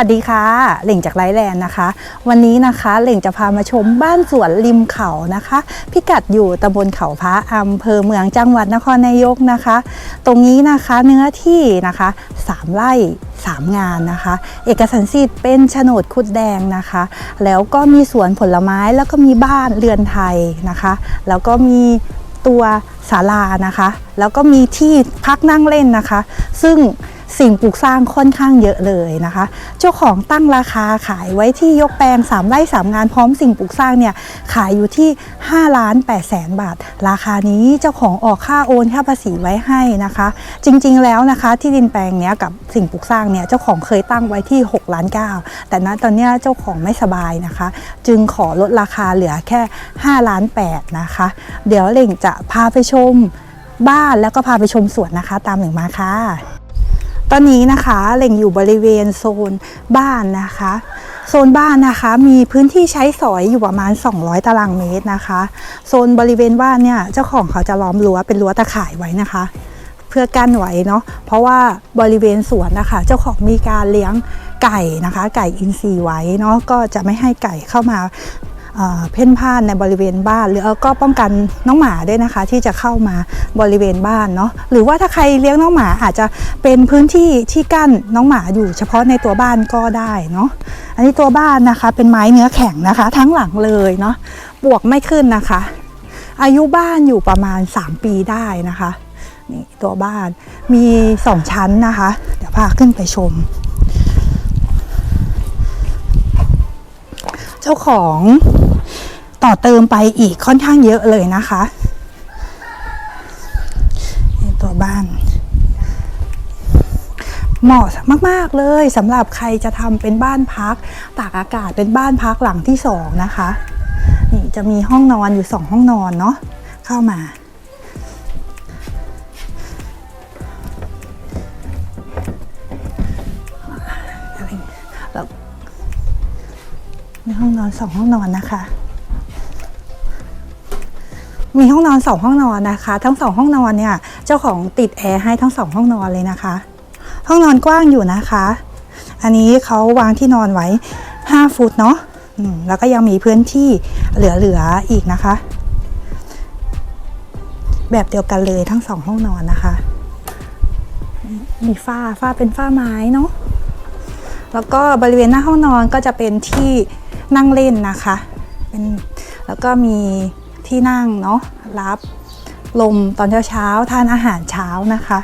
สวัสดีค่ะเหล่งจากไลแลนด์นะคะ วันนี้นะคะเหล่งจะพามาชมบ้านสวนริมเขานะคะ พิกัดอยู่ตำบลเขาพระอำเภอเมืองจังหวัดนครนายกนะคะ ตรงนี้นะคะเนื้อที่นะคะ3ไร่3 งานนะคะ เอกสารสิทธิ์เป็นโฉนดคุดแดงนะคะ แล้วก็มีสวนผลไม้แล้วก็มีบ้านเรือนไทยนะคะ แล้วก็มีตัวศาลานะคะ แล้วก็มีที่พักนั่งเล่นนะคะ ซึ่ง สิ่งปลูกสร้างค่อนข้างเยอะเลยนะคะ เจ้าของตั้งราคาขายไว้ที่ยกแปลง 3ไร่3งานพร้อมสิ่งปลูกสร้างเนี่ยขายอยู่ที่5ล้าน8แสนบาท ราคานี้เจ้าของออกค่าโอนค่าภาษีไว้ให้นะคะ จริงๆแล้วนะคะ ที่ดินแปลงเนี้ยกับสิ่งปลูกสร้างเนี่ยเจ้าของเคยตั้งไว้ที่6ล้าน9แต่ณตอนนี้เจ้าของไม่สบายนะคะ จึงขอลดราคาเหลือแค่5ล้าน8นะคะ เดี๋ยวเล่งจะพาไปชมบ้านแล้วก็พาไปชมสวนนะคะ ตามหนึ่งมาค่ะ ตอนนี้นะคะเหล่งอยู่บริเวณโซนบ้านนะคะ โซนบ้านนะคะมีพื้นที่ใช้สอยอยู่ประมาณ 200 ตารางเมตรนะคะ โซนบริเวณบ้านเนี่ยเจ้าของเขาจะล้อมรั้วเป็นรั้วตะข่ายไว้นะคะ เพื่อกั้นไว้เนาะเพราะว่าบริเวณสวนนะคะ เจ้าของมีการเลี้ยงไก่นะคะ ไก่อินทรีไว้เนาะก็จะไม่ให้ไก่เข้ามา เพ่นพ่านในบริเวณบ้าน หรือก็ป้องกันน้องหมาด้วยนะคะ ที่จะเข้ามาบริเวณบ้านเนาะหรือว่าถ้าใครเลี้ยงน้องหมาอาจจะเป็นพื้นที่ที่กั้นน้องหมาอยู่เฉพาะในตัวบ้านก็ได้เนาะอันนี้ตัวบ้านนะคะเป็นไม้เนื้อแข็งนะคะ ทั้งหลังเลยเนาะบวกไม่ขึ้นนะคะ อายุบ้านอยู่ประมาณ 3 ปีได้นะคะนี่ตัวบ้านมีสองชั้นนะคะ เดี๋ยวพาขึ้นไปชม เจ้าของ ต่อเติมไปอีกค่อนข้างเยอะเลยนะคะนี่ตัวบ้าน เหมาะมาก ๆ เลยสำหรับใครจะทำเป็นบ้านพัก ตากอากาศเป็นบ้านพักหลังที่สองนะคะ นี่จะมีห้องนอนอยู่สองห้องนอนเนาะเข้ามาแล้วห้องนอนสองห้องนอนนะคะ มีห้องนอนสองห้องนอนนะคะ ทั้งสองห้องนอนเนี่ยเจ้าของติดแอร์ให้ทั้งสองห้องนอนเลยนะคะ ห้องนอนกว้างอยู่นะคะ อันนี้เขาวางที่นอนไว้ 5 ฟุตเนาะแล้วก็ยังมีพื้นที่เหลือๆอีกนะคะ แบบเดียวกันเลยทั้งสองห้องนอนนะคะ มีฝ้าฝ้าเป็นฝ้าไม้เนาะแล้วก็บริเวณหน้าห้องนอนก็จะเป็นที่นั่งเล่นนะคะ เป็นแล้วก็มี ที่นั่งเนาะรับลมตอนเช้าๆทานอาหารเช้านะคะ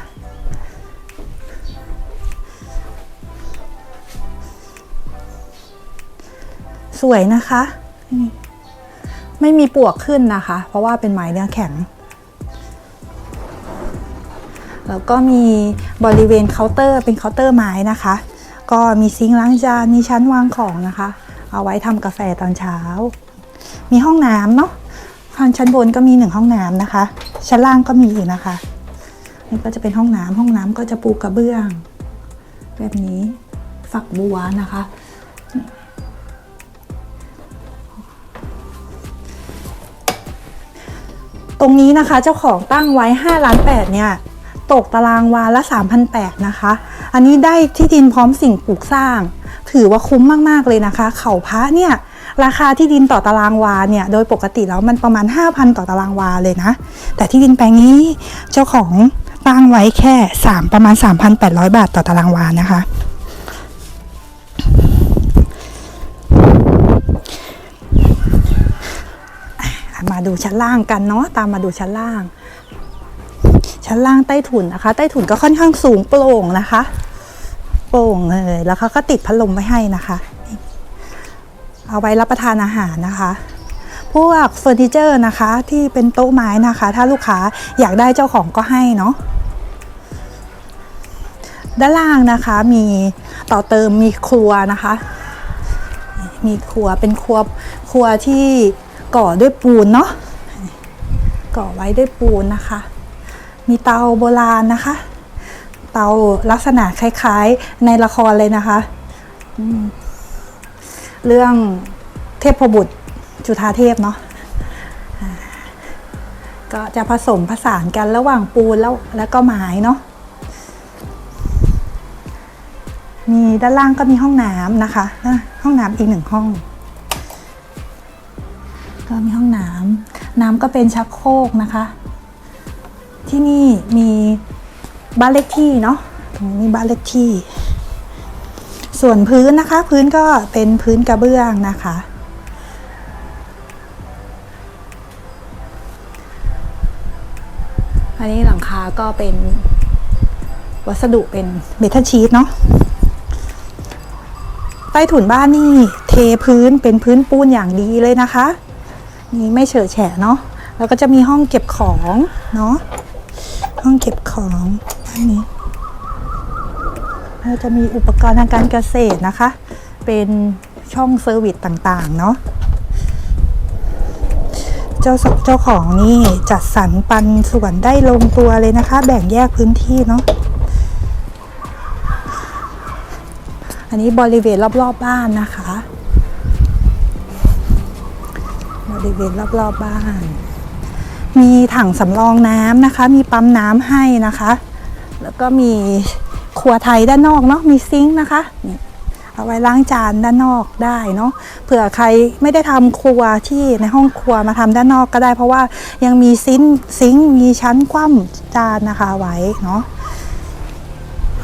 สวยนะคะนี่ไม่มีปวกขึ้นนะคะ เพราะว่าเป็นไม้เนื้อแข็ง แล้วก็มีบริเวณเคาน์เตอร์เป็นเคาน์เตอร์ไม้นะคะ ก็มีซิงค์ล้างจานมีชั้นวางของนะคะ เอาไว้ทำกาแฟตอนเช้า มีห้องน้ำเนาะ ทางชั้นบนก็มีหนึ่งห้องน้ำนะคะ ชั้นล่างก็มีอีกนะคะ นี่ก็จะเป็นห้องน้ำห้องน้ำก็จะปูกระเบื้อง แบบนี้ฝักบัวนะคะ ตรงนี้นะคะเจ้าของตั้งไว้5ล้าน8เนี่ย ตกตารางวาละ 3,800นะคะ อันนี้ได้ที่ดินพร้อมสิ่งปลูกสร้าง ถือว่าคุ้มมาก ๆ เลยนะคะ เขาพระเนี่ย ราคาที่ดินต่อตารางวาเนี่ยโดยปกติแล้วมันประมาณ 5,000 ต่อตารางวาเลยนะ แต่ที่ดินแปลงนี้เจ้าของตั้งไว้แค่ 3 ประมาณ 3,800 บาทต่อตารางวานะคะ มาดูชั้นล่างกันเนาะตามมาดูชั้นล่าง ชั้นล่างใต้ถุนนะคะ ใต้ถุนก็ค่อนข้างสูงโปร่งนะคะ โปร่งเลยแล้วเขาก็ติดพัดลมไว้ให้นะคะ เอาไว้รับประทานอาหารนะคะ พวกเฟอร์นิเจอร์นะคะที่เป็นโต๊ะไม้นะคะ ถ้าลูกค้าอยากได้เจ้าของก็ให้เนาะด้านล่างนะคะมีต่อเติมมีครัวนะคะ มีครัวเป็นครัวครัวที่ก่อด้วยปูนเนาะก่อไว้ด้วยปูนนะคะ มีเตาโบราณนะคะ เตาลักษณะคล้ายๆในละครเลยนะคะ เรื่องเทพบุตรจุธาเทพเนาะก็จะผสมผสานกันระหว่างปูนแล้วแล้วก็ไม้เนาะมีด้านล่างก็มีห้องน้ำนะคะอะห้องน้ำอีกหนึ่งห้อง ก็มีห้องน้ำน้ำก็เป็นชักโครกนะคะ ที่นี่มีบ้านเลขที่เนาะตรงนี้บ้านเลขที่ ส่วนพื้นนะคะ พื้นก็เป็นพื้นกระเบื้องนะคะ อันนี้หลังคาก็เป็น วัสดุเป็นเมทัลชีตเนาะใต้ถุนบ้านนี่เทพื้นเป็นพื้นปูนอย่างดีเลยนะคะ นี่ไม่เฉอะแฉะเนาะแล้วก็จะมีห้องเก็บของเนาะห้องเก็บของอันนี้ จะมีอุปกรณ์ทางการเกษตรนะคะ เป็นช่องเซอร์วิสต่างๆ เนาะเจ้าสเจ้าของนี่จัดสรรปันส่วนได้ลงตัวเลยนะคะ แบ่งแยกพื้นที่เนาะอันนี้บริเวณรอบๆบบ้านนะคะ บริเวณรอบๆบบ้าน มีถังสำรองน้ำนะคะ มีปั๊มน้ำให้นะคะ แล้วก็มี รัวไทยด้านนอกเนาะมีซิงค์นะคะนี่เอาไว้ล้างจานด้านนอกได้เนาะเผื่อใครไม่ได้ทำครัวที่ในห้องครัวมาทำด้านนอกก็ได้ เพราะว่ายังมีซิงซิงค์มีชั้นคว่ำจานนะคะไว้เนาะ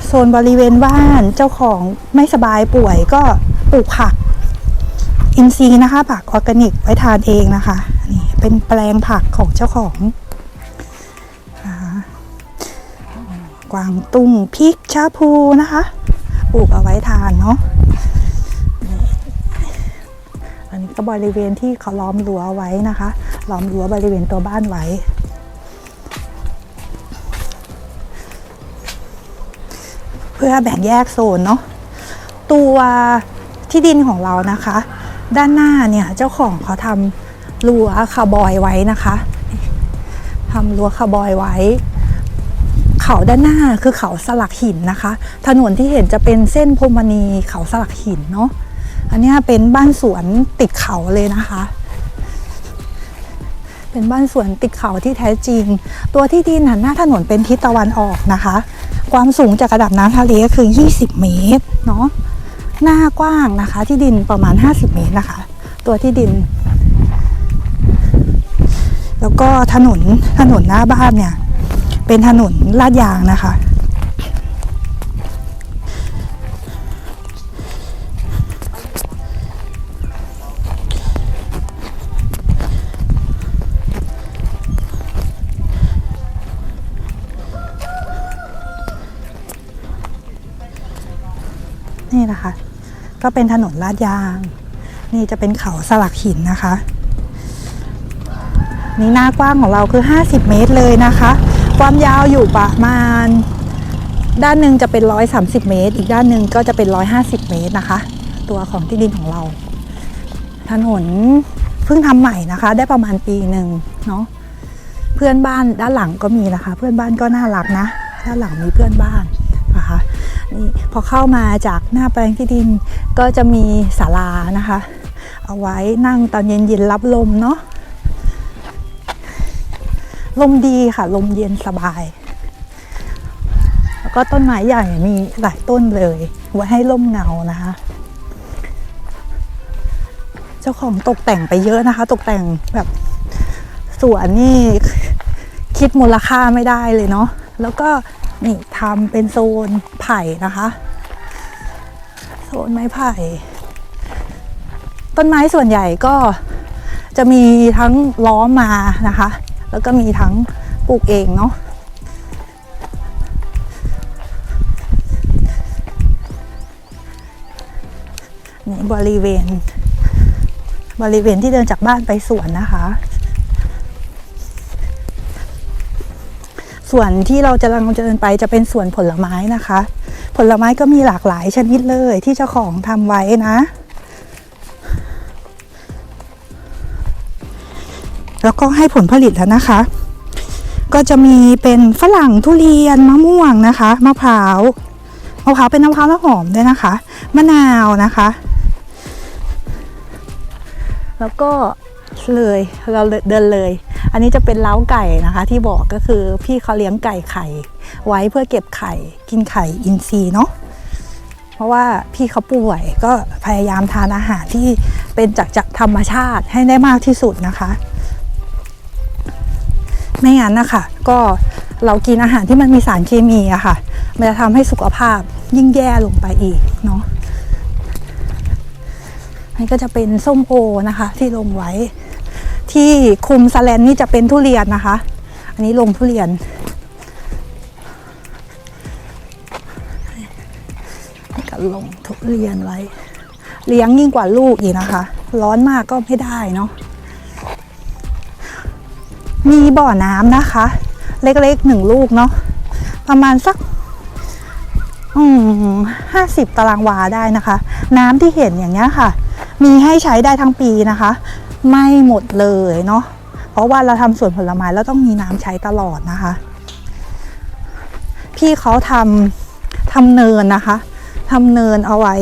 โซนบริเวณบ้านเจ้าของไม่สบายป่วยก็ปลูกผักอินทรีย์นะคะผักออร์แกนิกไว้ทานเองนะคะนี่เป็นแปลงผักของเจ้าของ กวางตุ้งพริกชาพูนะคะปลูกเอาไว้ทานเนาะอันนี้ก็บริเวณที่เขาล้อมรั้วไว้นะคะ ล้อมรั้วบริเวณตัวบ้านไว้ เพื่อแบ่งแยกโซนเนาะตัวที่ดินของเรานะคะ ด้านหน้าเนี่ยเจ้าของเขาทำรั้วคาบอยไว้นะคะทำรั้วคาบอยไว้ เขาด้านหน้าคือเขาสลักหินนะคะ ถนนที่เห็นจะเป็นเส้นพรมณีเขาสลักหินเนาะอันนี้เป็นบ้านสวนติดเขาเลยนะคะ เป็นบ้านสวนติดเขาที่แท้จริง ตัวที่ดินหันหน้าถนนเป็นทิศตะวันออกนะคะ ความสูงจากระดับน้ำทะเลก็คือ 20 เมตรเนาะหน้ากว้างนะคะ ที่ดินประมาณ 50 เมตรนะคะ ตัวที่ดิน แล้วก็ถนนถนนหน้าบ้านเนี่ย เป็นถนนลาดยางนะคะ นี่นะคะ ก็เป็นถนนลาดยาง นี่จะเป็นเขาสลักหินนะคะนี่หน้ากว้างของเราคือ 50 เมตรเลยนะคะ ความยาวอยู่ประมาณ ด้านหนึ่งจะเป็น 130 เมตร อีกด้านหนึ่งก็จะเป็น 150 เมตรนะคะ ตัวของที่ดินของเรา ถนนเพิ่งทำใหม่นะคะ ได้ประมาณปีหนึ่งเนาะเพื่อนบ้านด้านหลังก็มีนะคะ เพื่อนบ้านก็น่ารักนะ ด้านหลังมีเพื่อนบ้านนะคะนี่พอเข้ามาจากหน้าแปลงที่ดินก็จะมีศาลานะคะ เอาไว้นั่งตอนเย็นๆรับลมเนาะ ลมดีค่ะ ลมเย็นสบาย แล้วก็ต้นไม้ใหญ่มีหลายต้นเลย ไว้ให้ร่มเงานะคะ เจ้าของตกแต่งไปเยอะนะคะ ตกแต่งแบบสวนนี่คิดมูลค่าไม่ได้เลยเนาะ แล้วก็นี่ทำเป็นโซนไผ่นะคะ โซนไม้ไผ่ ต้นไม้ส่วนใหญ่ก็จะมีทั้งล้อมมานะคะ แล้วก็มีทั้งปลูกเองเนาะนี่บริเวณ บริเวณที่เดินจากบ้านไปสวนนะคะ ส่วนที่เราจะกำลังจะเดินไปจะเป็นสวนผลไม้นะคะ ผลไม้ก็มีหลากหลายชนิดเลยที่เจ้าของทำไว้นะ แล้วก็ให้ผลผลิตแล้วนะคะ ก็จะมีเป็นฝรั่งทุเรียนมะม่วงนะคะมะพร้าวมะพร้าวเป็นมะพร้าวน้ำหอมด้วยนะคะมะนาวนะคะ แล้วก็เลยเราเดินเลย อันนี้จะเป็นเล้าไก่นะคะ ที่บอกก็คือพี่เขาเลี้ยงไก่ไข่ ไว้เพื่อเก็บไข่กินไข่อินทรีย์เนาะเพราะว่าพี่เขาป่วยก็พยายามทานอาหารที่เป็นจากจากธรรมชาติให้ได้มากที่สุดนะคะ ไม่งั้นนะคะก็เรากินอาหารที่มันมีสารเคมีอะค่ะ มันจะทำให้สุขภาพยิ่งแย่ลงไปอีกเนาะอันนี้ก็จะเป็นส้มโอนะคะ ที่ลงไว้ ที่คุมสแลนนี่จะเป็นทุเรียนนะคะ อันนี้ลงทุเรียน ก็ลงทุเรียนไว้ เลี้ยงยิ่งกว่าลูกอีกนะคะ ร้อนมากก็ไม่ได้เนาะ มีบ่อน้ำนะคะ เล็กๆหนึ่งลูกเนาะประมาณสักห้าสิบตารางวาได้นะคะ น้ำที่เห็นอย่างเงี้ยค่ะ มีให้ใช้ได้ทั้งปีนะคะ ไม่หมดเลยเนาะเพราะว่าเราทำสวนผลไม้แล้วต้องมีน้ำใช้ตลอดนะคะ พี่เขาทำทำเนินนะคะทำเนินเอาไว้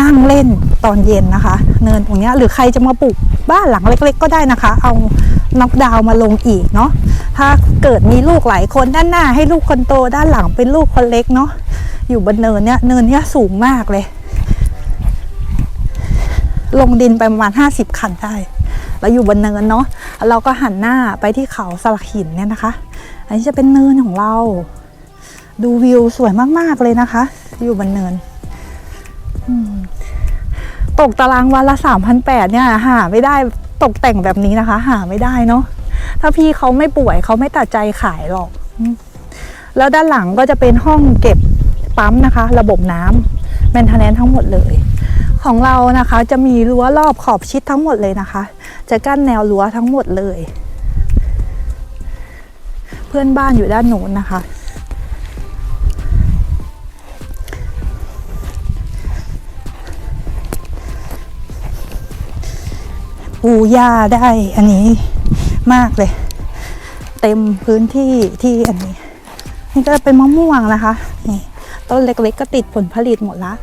นั่งเล่น ตอนเย็นนะคะ เนินตรงนี้หรือใครจะมาปลูกบ้านหลังเล็ก ๆ ก็ได้นะคะ เอาน็อกดาวมาลงอีกเนาะถ้าเกิดมีลูกหลายคนด้านหน้าให้ลูกคนโตด้านหลังเป็นลูกคนเล็กเนาะอยู่บนเนินเนี้ยเนินเนี้ยสูงมากเลย ลงดินไปประมาณ 50 คันได้เราอยู่บนเนินเนาะเราก็หันหน้าไปที่เขาสลักหินเนี่ยนะคะ อันนี้จะเป็นเนินของเรา ดูวิวสวยมากๆเลยนะคะ อยู่บนเนิน อืม ตกตารางวันละสามพันแปดเนี่ยหาไม่ได้ตกแต่งแบบนี้นะคะ หาไม่ได้เนาะถ้าพี่เขาไม่ป่วยเขาไม่ตัดใจขายหรอก แล้วด้านหลังก็จะเป็นห้องเก็บปั๊มนะคะ ระบบน้ำแมนเทนแนนทั้งหมดเลย ของเรานะคะจะมีรั้วรอบขอบชิดทั้งหมดเลยนะคะ จะกั้นแนวรั้วทั้งหมดเลย เพื่อนบ้านอยู่ด้านโน้นนะคะ ปูหญ้าได้อันนี้มากเลย เต็มพื้นที่ที่อันนี้ นี่ก็เป็นมะม่วงนะคะ นี่ต้นเล็กๆก็ติดผลผลิตหมดละ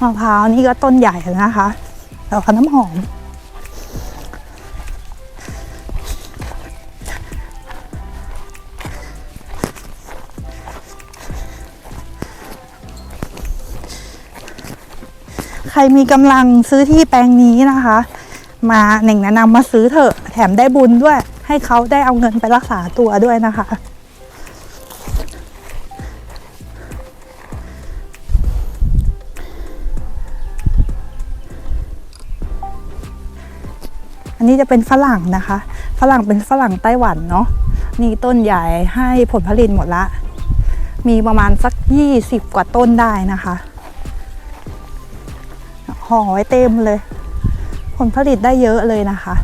มะพร้าวนี่ก็ต้นใหญ่แล้วนะคะแล้วก็น้ำหอม รมีกำลังซื้อที่แปลงนี้นะคะ มาหนึ่งแนะนำมาซื้อเถอะ แถมได้บุญด้วย ให้เขาได้เอาเงินไปรักษาตัวด้วยนะคะอันนี้จะเป็นฝรั่งนะคะ ฝรั่งเป็นฝรั่งไต้หวันเนาะ นี่ต้นใหญ่ให้ผลผลิตหมดละ มีประมาณสัก 20 กว่าต้นได้นะคะ ห่อไว้เต็มเลย ผลผลิตได้เยอะเลยนะคะ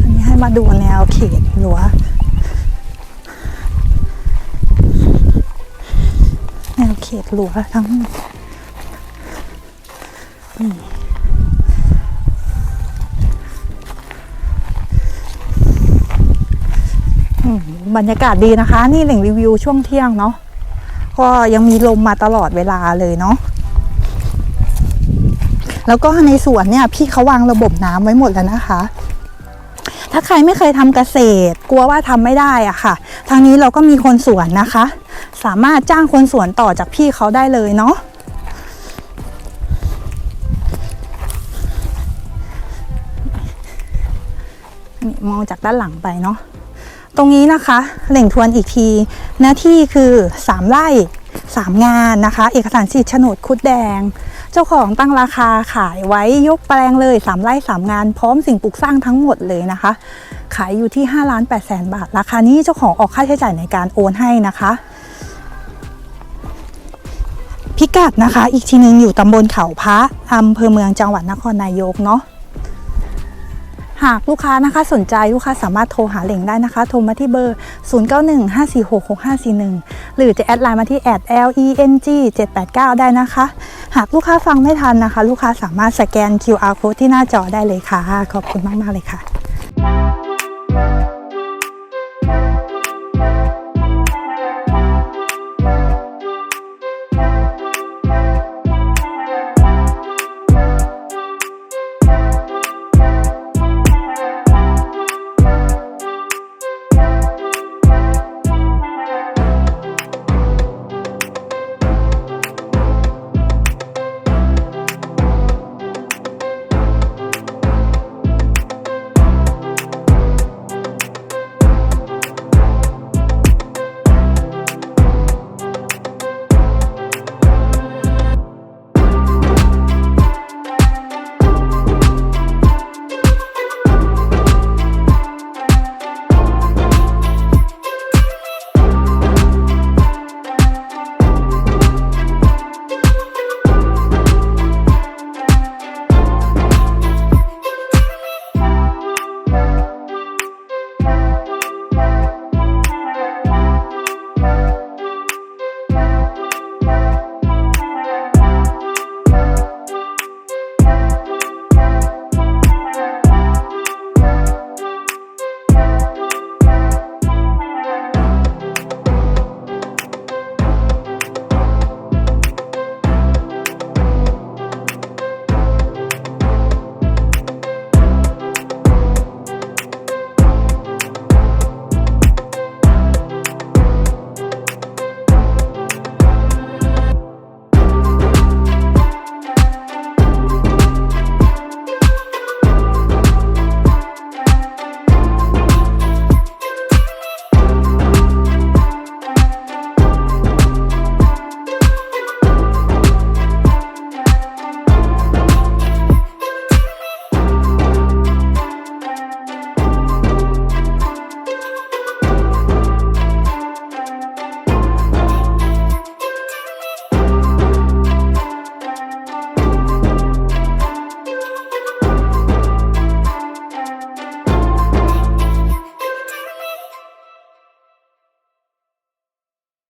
อันนี้ให้มาดูแนวเขตรั้วแนวเขตรั้วทั้งหมดนี่บรรยากาศดีนะคะ นี่แหนึ่งรีวิวช่วงเที่ยงเนาะก็ยังมีลมมาตลอดเวลาเลยเนาะ แล้วก็ในสวนเนี่ยพี่เขาวางระบบน้ำไว้หมดแล้วนะคะ ถ้าใครไม่เคยทำเกษตร กลัวว่าทำไม่ได้อะค่ะ ทางนี้เราก็มีคนสวนนะคะ สามารถจ้างคนสวนต่อจากพี่เขาได้เลยเนาะมองจากด้านหลังไปเนาะตรงนี้นะคะเหล่งทวนอีกที หน้าที่คือ 3 ไร่ 3 งานนะคะ เอกสารสิทธิ์โฉนดคุดแดง จ้าของตั้งราคาขายไว้ยกแปลงเลย3ไร่3งาน พร้อมสิ่งปลูกสร้างทั้งหมดเลยนะคะ ขายอยู่ที่5ล้าน8แสนบาท ราคานี้เจ้าของออกค่าใช้จ่ายในการโอนให้นะคะ พิกัดนะคะ อีกทีหนึงอยู่ตำบลเขาพระอำเภอเมืองจังหวัดนครนายกเนาะ หากลูกค้านะคะสนใจลูกค้าสามารถโทรหาเหล่งได้นะคะ โทรมาที่เบอร์ 0915466541 หรือจะแอดไลน์มาที่แอด leng 789 ได้นะคะ หากลูกค้าฟังไม่ทันนะคะ ลูกค้าสามารถสแกน QR code ที่หน้าจอได้เลยค่ะ ขอบคุณมาก ๆ เลยค่ะ